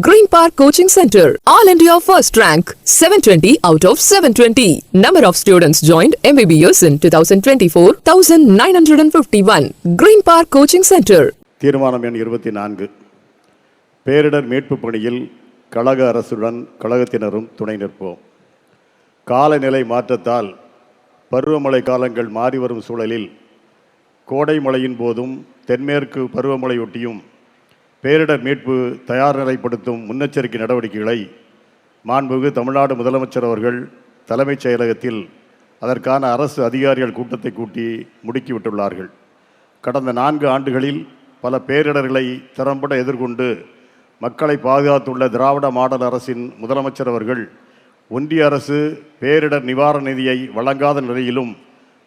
Green Park coaching centre all India first rank seven twenty out of seven twenty number of students join MBBS in two thousand twenty four thousand nine hundred and fifty one Green Park coaching centre தீர்மானம் எண் இருபத்தி நான்கு. பேரிடர் மீட்பு பணியில் கழக அரசுடன் கழகத்தினரும் துணை நிற்போம். காலநிலை மாற்றத்தால் பருவமழை காலங்கள் மாறி வரும் சூழலில் கோடை மழையின் போதும் தென்மேற்கு பருவமழையொட்டியும் பேரிடர் மீட்பு தயார் நிலைப்படுத்தும் முன்னெச்சரிக்கை நடவடிக்கைகளை மாண்புமிகு தமிழ்நாடு முதலமைச்சர் அவர்கள் தலைமைச் செயலகத்தில் அதற்கான அரசு அதிகாரிகள் கூட்டத்தை கூட்டி முடுக்கிவிட்டுள்ளார்கள். கடந்த நான்கு ஆண்டுகளில் பல பேரிடர்களை திறம்பட எதிர்கொண்டு மக்களை பாதுகாத்துள்ள திராவிட மாடல் அரசின் முதலமைச்சர் அவர்கள் ஒன்றிய அரசு பேரிடர் நிவாரண நிதியை வழங்காத நிலையிலும்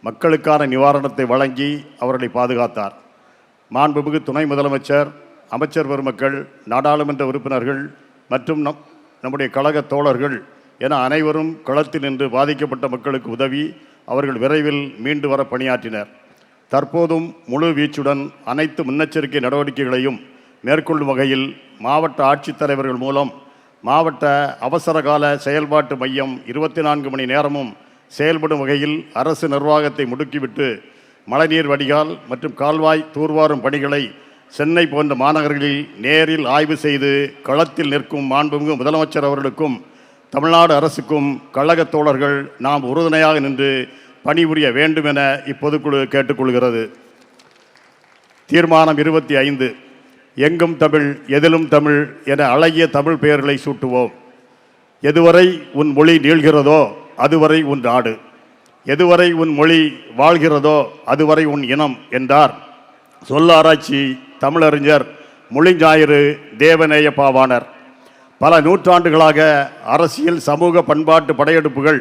மக்களுக்கான நிவாரணத்தை வழங்கி அவர்களை பாதுகாத்தார். மாண்புமிகு துணை முதலமைச்சர் அமைச்சர் பெருமக்கள் நாடாளுமன்ற உறுப்பினர்கள் மற்றும் நம் நம்முடைய கழக தோழர்கள் என அனைவரும் களத்தில் நின்று பாதிக்கப்பட்ட மக்களுக்கு உதவி அவர்கள் விரைவில் மீண்டு வர பணியாற்றினர். தற்போதும் முழு வீச்சுடன் அனைத்து முன்னெச்சரிக்கை நடவடிக்கைகளையும் மேற்கொள்ளும் வகையில் மாவட்ட ஆட்சித்தலைவர்கள் மூலம் மாவட்ட அவசரகால செயல்பாட்டு மையம் இருபத்தி நான்கு மணி நேரமும் செயல்படும் வகையில் அரசு நிர்வாகத்தை முடுக்கிவிட்டு மழைநீர் வடிகால் மற்றும் கால்வாய் தூர்வாரும் பணிகளை சென்னை போன்ற மாநகர்களில் நேரில் ஆய்வு செய்து களத்தில் நிற்கும் மாண்புமிகு முதலமைச்சர் அவர்களுக்கும் தமிழ்நாடு அரசுக்கும் கழகத் தோழர்கள் நாம் உறுதுணையாக நின்று பணிபுரிய வேண்டும் என இப்பொதுக்குழு கேட்டுக்கொள்கிறது. தீர்மானம் இருபத்தி ஐந்து எங்கும் தமிழ் எதிலும் தமிழ் என அழகிய தமிழ் பெயர்களை சூட்டுவோம். எதுவரை உன் மொழி நீள்கிறதோ அதுவரை உன் நாடு. எதுவரை உன் மொழி வாழ்கிறதோ அதுவரை உன் இனம் என்றார். சொல்லாராய்ச்சி தமிழறிஞர் மொழிஞாயிறு தேவநேய பாவாணர் பல நூற்றாண்டுகளாக அரசியல் சமூக பண்பாட்டு படையெடுப்புகள்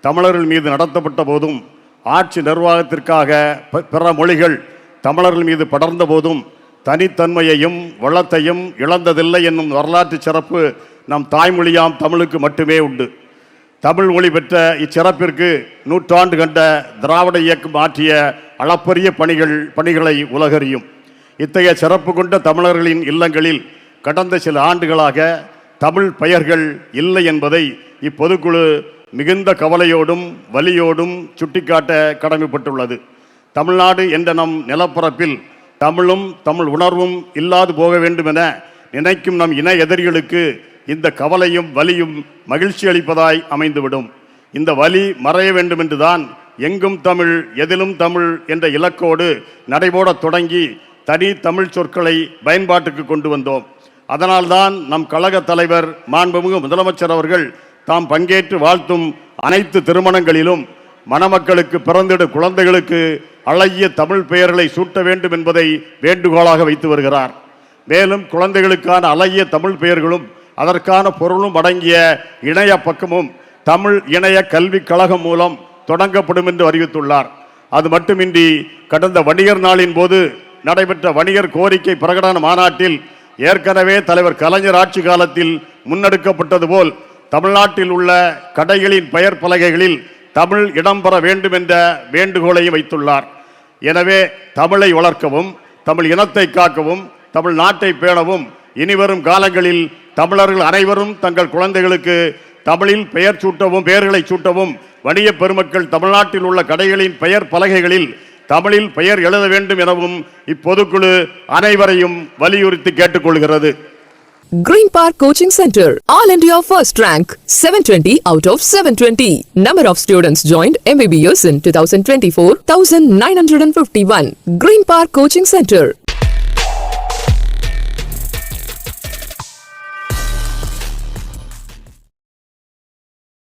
தமிழர்கள் மீது நடத்தப்பட்ட போதும் ஆட்சி நிர்வாகத்திற்காக ப- பிற மொழிகள் தமிழர்கள் மீது படர்ந்த போதும் தனித்தன்மையையும் வளத்தையும் இழந்ததில்லை என்னும் வரலாற்று சிறப்பு நம் தாய்மொழியாம் தமிழுக்கு மட்டுமே உண்டு. தமிழ் மொழி பெற்ற இச்சிறப்பிற்கு நூற்றாண்டு கண்ட திராவிட இயக்கம் ஆற்றிய அளப்பரிய பணிகள் பணிகளை உலகறியும். இத்தகைய சிறப்பு கொண்ட தமிழர்களின் இல்லங்களில் கடந்த சில ஆண்டுகளாக தமிழ் பெயர்கள் இல்லை என்பதை இப்பொதுக்குழு மிகுந்த கவலையோடும் வலியோடும் சுட்டிக்காட்ட கடமைப்பட்டுள்ளது. தமிழ்நாடு என்ற நம் நிலப்பரப்பில் தமிழும் தமிழ் உணர்வும் இல்லாது போக வேண்டும் என நினைக்கும் நம் இன எதிரிகளுக்கு இந்த கவலையும் வலியும் மகிழ்ச்சி அளிப்பதாய் அமைந்துவிடும். இந்த வலி மறைய வேண்டும் என்றுதான் எங்கும் தமிழ் எதிலும் தமிழ் என்ற இலக்கோடு நடைபோடத் தொடங்கி தனி தமிழ் சொற்களை பயன்பாட்டுக்கு கொண்டு வந்தோம். அதனால்தான் நம் கழக தலைவர் மாண்புமிகு முதலமைச்சர் அவர்கள் தாம் பங்கேற்று வாழ்த்தும் அனைத்து திருமணங்களிலும் மணமக்களுக்கு பிறந்திட குழந்தைகளுக்கு அழகிய தமிழ் பெயர்களை சூட்ட வேண்டும் என்பதை வேண்டுகோளாக வைத்து வருகிறார். மேலும் குழந்தைகளுக்கான அழகிய தமிழ் பெயர்களும் அதற்கான பொருளும் அடங்கிய இணைய பக்கமும் தமிழ் இணைய கல்விக் கழகம் மூலம் தொடங்கப்படும் என்று அறிவித்துள்ளார். அது மட்டுமின்றி கடந்த வணிகர் நாளின் போது நடைபெற்ற வணிகர் கோரிக்கை பிரகடன மாநாட்டில் ஏற்கனவே தலைவர் கலைஞர் ஆட்சி காலத்தில் முன்னெடுக்கப்பட்டது போல் தமிழ்நாட்டில் உள்ள கடைகளின் பெயர் பலகைகளில் தமிழ் இடம்பெற வேண்டும் என்ற வேண்டுகோளையும் வைத்துள்ளார். எனவே தமிழை வளர்க்கவும் தமிழ் இனத்தை காக்கவும் தமிழ் நாட்டை பேணவும் இனிவரும் காலங்களில் தமிழர்கள் அனைவரும் தங்கள் குழந்தைகளுக்கு தமிழில் பெயர் சூட்டவும் பெயர்களை சூட்டவும் வணிக பெருமக்கள் தமிழ்நாட்டில் உள்ள கடைகளின் பெயர் பலகைகளில் தமிழில் பெயர் எழுத வேண்டும் எனவும் இப்பொதுக்குழு அனைவரையும் வலியுறுத்தி கேட்டுக்கொள்கிறது Green Park coaching centre all India first rank seven twenty out of seven twenty number of students join MBBS in two thousand twenty four thousand nine hundred and fifty one Green Park coaching centre